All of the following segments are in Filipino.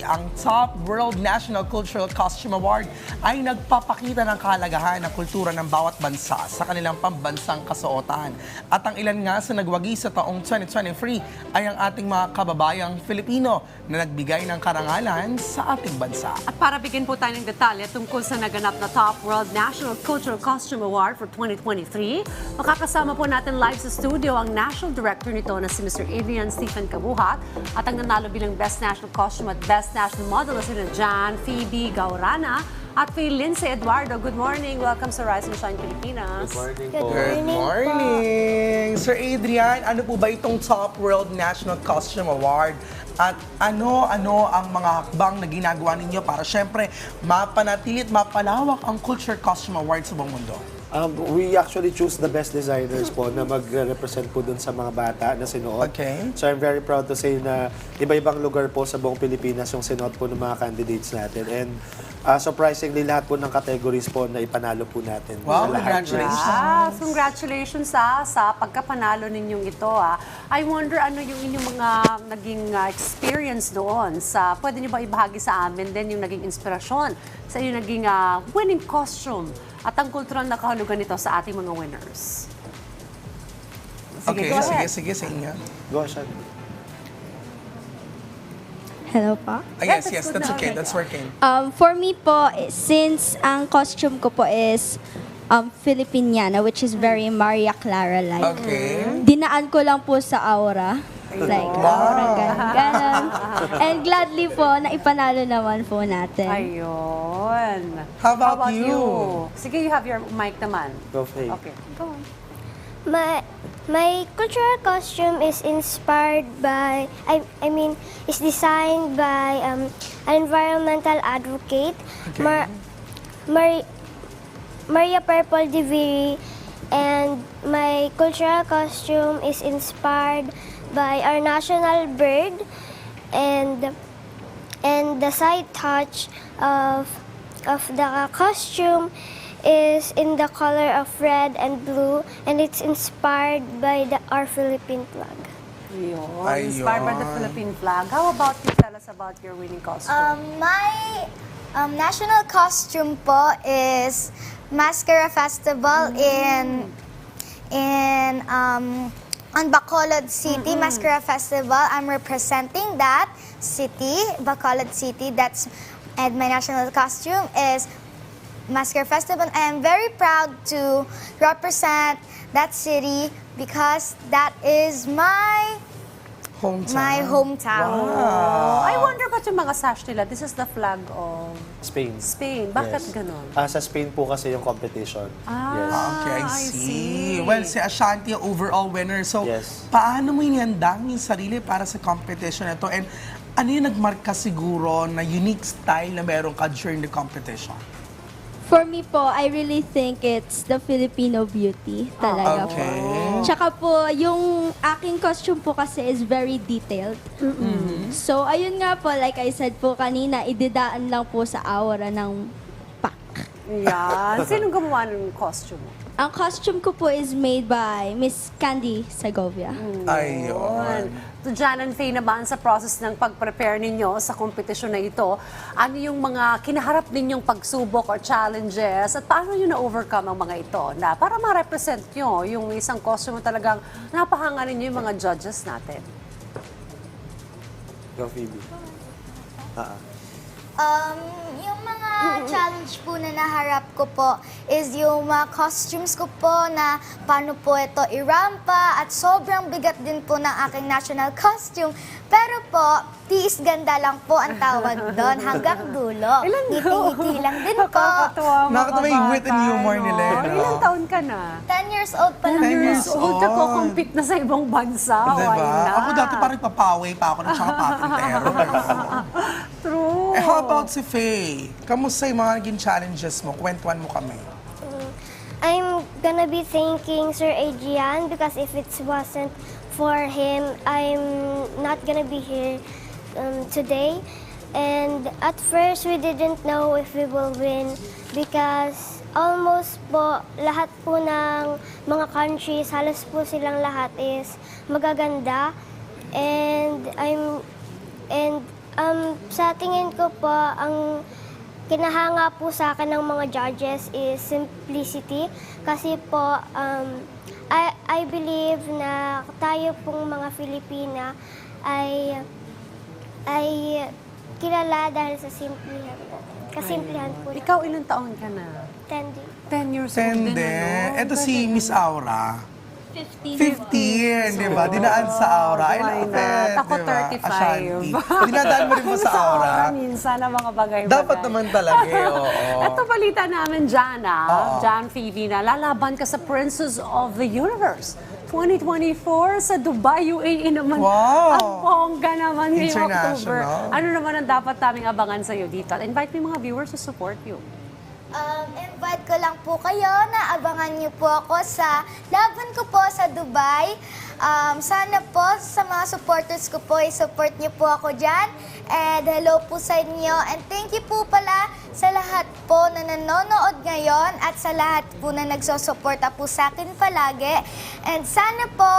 Ang Top World National Cultural Costume Award ay nagpapakita ng kahalagahan ng kultura ng bawat bansa sa kanilang pambansang kasuotan. At ang ilan nga sa nagwagi sa taong 2023 ay ang ating mga kababayang Filipino na nagbigay ng karangalan sa ating bansa. At para bigyan po tayo ng detalye tungkol sa naganap na Top World National Cultural Costume Award for 2023, makakasama po natin live sa studio ang National Director nito na si Mr. Adrian Stephen Kabuhat at ang nanalo bilang Best National Costume at Best National Model na sina Jan, Phoebe, Gaurana at kay Lindsay Eduardo. Good morning! Welcome sa Rise and Shine Pilipinas. Morning Good po. Good morning! Sir Adrian, ano po ba itong Top World National Costume Award? At ano-ano ang mga hakbang na ginagawa ninyo para syempre mapanatili at mapalawak ang Culture Costume Award sa buong mundo? Um, we actually choose the best designers po na mag-represent po dun sa mga bata na sinuot. Okay. So I'm very proud to say na iba-ibang lugar po sa buong Pilipinas yung sinuot po ng mga candidates natin. And uh, surprisingly, lahat po ng categories po na ipanalo po natin. Wow, congratulations! Ah, congratulations ah, sa pagkapanalo ninyong ito. Ah. I wonder ano yung inyong mga naging ah, experience doon sa pwede niyo ba ibahagi sa amin din yung naging inspirasyon sa inyong naging ah, winning costume at ang kultural na kahulugan nito sa ating mga winners. Okay, go sige, ahead. sige, sa inyo. Go, Sean. Hello po. Ah, yes, yes, that's okay, that's working. Um, for me po, since ang costume ko po is um, Filipiniana, which is very Maria Clara-like. Okay. Dinaan ko lang po sa aura. Like, aura, ganun, ganun. And gladly po, na ipanalo naman po natin. Ayun. How about you? Sige, you have your mic naman. Go, Faye. Okay, go on. My my cultural costume is inspired by I I mean is designed by um, an environmental advocate Mar, Mar, Maria Purple Diviri and my cultural costume is inspired by our national bird and and the side touch of of the costume is in the color of red and blue and it's inspired by the our Philippine flag. Ayun. Inspired by the. Philippine flag. How about you tell us about your winning costume? Um, my um, national costume po is Mascara Festival in in um, on Bacolod City Mascara Festival. I'm representing that city, Bacolod City. That's and my national costume is Mascara Festival. I am very proud to represent that city because that is my Hometown. my hometown. Oh, I wonder ba't yung mga sash nila, this is the flag of Spain. Spain. Bakit Yes. ganon? Ah, sa Spain po kasi yung competition. Yes. Okay, I Ah, I see. see. Well, si Ashanti ang overall winner. So, Yes. paano mo inihanda yung sarili para sa competition na to? And ano yung nagmarka siguro na unique style na meron ka during the competition? For me po, I really think it's the Filipino beauty talaga po. Okay. Tsaka po, yung aking costume po kasi is very detailed. So, ayun nga po, like I said po kanina, ididaan lang po sa aura ng pack. Yan. Sinong gumawa ng costume mo? Ang costume ko po is made by Miss Candy Segovia. Ayun. So, Jan and Faye naman sa process ng pag-prepare ninyo sa kompetisyon na ito, ano yung mga kinaharap ninyong pagsubok or challenges at paano nyo na-overcome ang mga ito na para ma-represent nyo yung isang costume na talagang napahanga ninyo yung mga judges natin? Go, Phoebe. Ah, ah. Um, challenge po na naharap ko po is yung mga costumes ko po na paano po ito irampa at sobrang bigat din po ng aking national costume. Pero po, tiis ganda lang po ang tawag doon hanggang dulo. Ilan Ngiti-ngiti lang din po. Nakakatuwa mga Nakakatawa yung wit and humor no? nila, no? Ilang taon ka na? 10 years old pa lang. 10 years po. old. Nagko-compete na sa ibang bansa. Diba? not? Ako dati parang papaway pa ako ng tsaka patintero. Eh, how about si Faye? Kamusta yung mga naging challenges mo? Kwentuhan mo kami. I'm gonna be thanking Sir Adrian because if it wasn't for him, I'm not gonna be here um, today. And at first, we didn't know if we will win because almost po lahat po ng mga countries, halos po silang lahat is magaganda. And I'm and Um, sa tingin ko po, ang kinahanga po sa akin ng mga judges is simplicity. Kasi po, um, I, I believe na tayo pong mga Filipina ay ay kilala dahil sa simplihan po. Kasimplihan po. Ikaw, ilang taon ka na? Tending. 10 years old din, ano? Ito si Miss Aura. 15. 15, di ba? Dinaan sa Aura. I Why love not? it, Ako di ba? 35. Ashanti. Dinadaan mo rin ba sa Aura? minsan ang mga bagay Dapat naman talaga, eh, oo. Ito balita namin, Jana, Oo. Jan Phoebe, na lalaban ka sa Princess of the Universe. 2024 sa Dubai, UAE naman. Wow. Ang bongga naman ngayong October. International. Ano naman ang dapat naming abangan sa'yo dito? At invite mo yung mga viewers to support you. Um, invite ko lang po kayo na abangan niyo po ako sa laban ko po sa Dubai. Um, sana po sa mga supporters ko po, i-support niyo po ako dyan. And hello po sa inyo. And thank you po pala sa lahat po na nanonood ngayon at sa lahat po na nagsosuporta po sa akin palagi. And sana po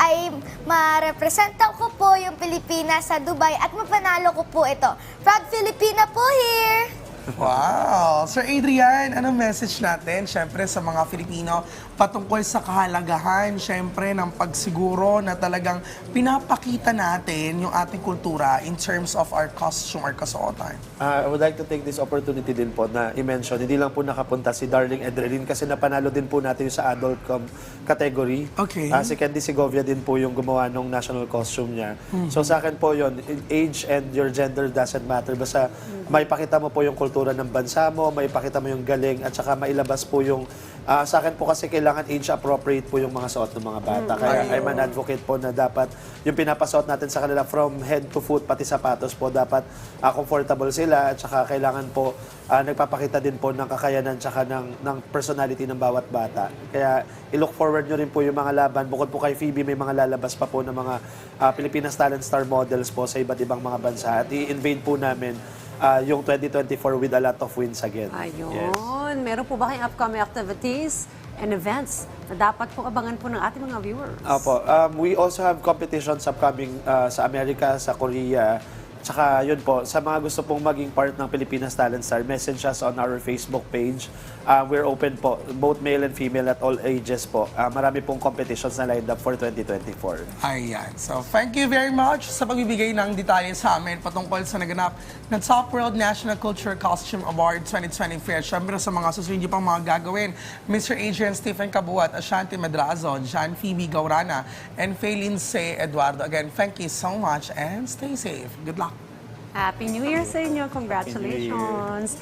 ay ma-representa ko po yung Pilipinas sa Dubai at mapanalo ko po ito. Proud Filipina po here! Wow! Sir Adrian, anong message natin, syempre, sa mga Filipino patungkol sa kahalagahan, syempre, ng pagsiguro na talagang pinapakita natin yung ating kultura in terms of our costume or kasuotan? Ah, I would like to take this opportunity din po na i-mention, hindi lang po nakapunta si Darling Edrelin kasi napanalo din po natin yung sa adult com category. Okay. Ah, si Candy Segovia din po yung gumawa ng national costume niya. So sa akin po yon age and your gender doesn't matter. Basta may pakita mo po yung kultura ng bansa mo, may pakita mo yung galing, at saka mailabas po yung Ah, sa akin po kasi kailangan age appropriate po yung mga suot ng mga bata. Kaya I'm an advocate po na dapat yung pinapasuot natin sa kanila from head to foot pati sapatos po dapat ah, comfortable sila at saka kailangan po ah, nagpapakita din po ng kakayanan tsaka ng ng personality ng bawat bata. Kaya i-look forward nyo rin po yung mga laban. Bukod po kay Phoebe may mga lalabas pa po ng mga ah, Pilipinas Talent Star models po sa iba't ibang mga bansa at i-invade po namin ah, yung 2024 with a lot of wins again. Ayun. Yes. Meron po ba kayong upcoming activities and events na dapat po abangan po ng ating mga viewers? Opo. Um, we also have competitions upcoming uh, sa Amerika, sa Korea. Tsaka yun po, sa mga gusto pong maging part ng Pilipinas Talent Star, message us on our Facebook page. Uh, we're open po, both male and female at all ages po. Uh, marami pong competitions na lined up for 2024. Ayan. So, thank you very much sa pagbibigay ng detalye sa amin patungkol sa naganap na Top World National Culture Costume Award 2024. Siyempre sa mga susunod pang mga gagawin, Mr. Adrian Stephen Cabuat, Ashanti Medrazo, John Phoebe Gaurana, and Faylin C. Eduardo. Again, thank you so much and stay safe. Good luck. Happy New Year sa inyo. Congratulations.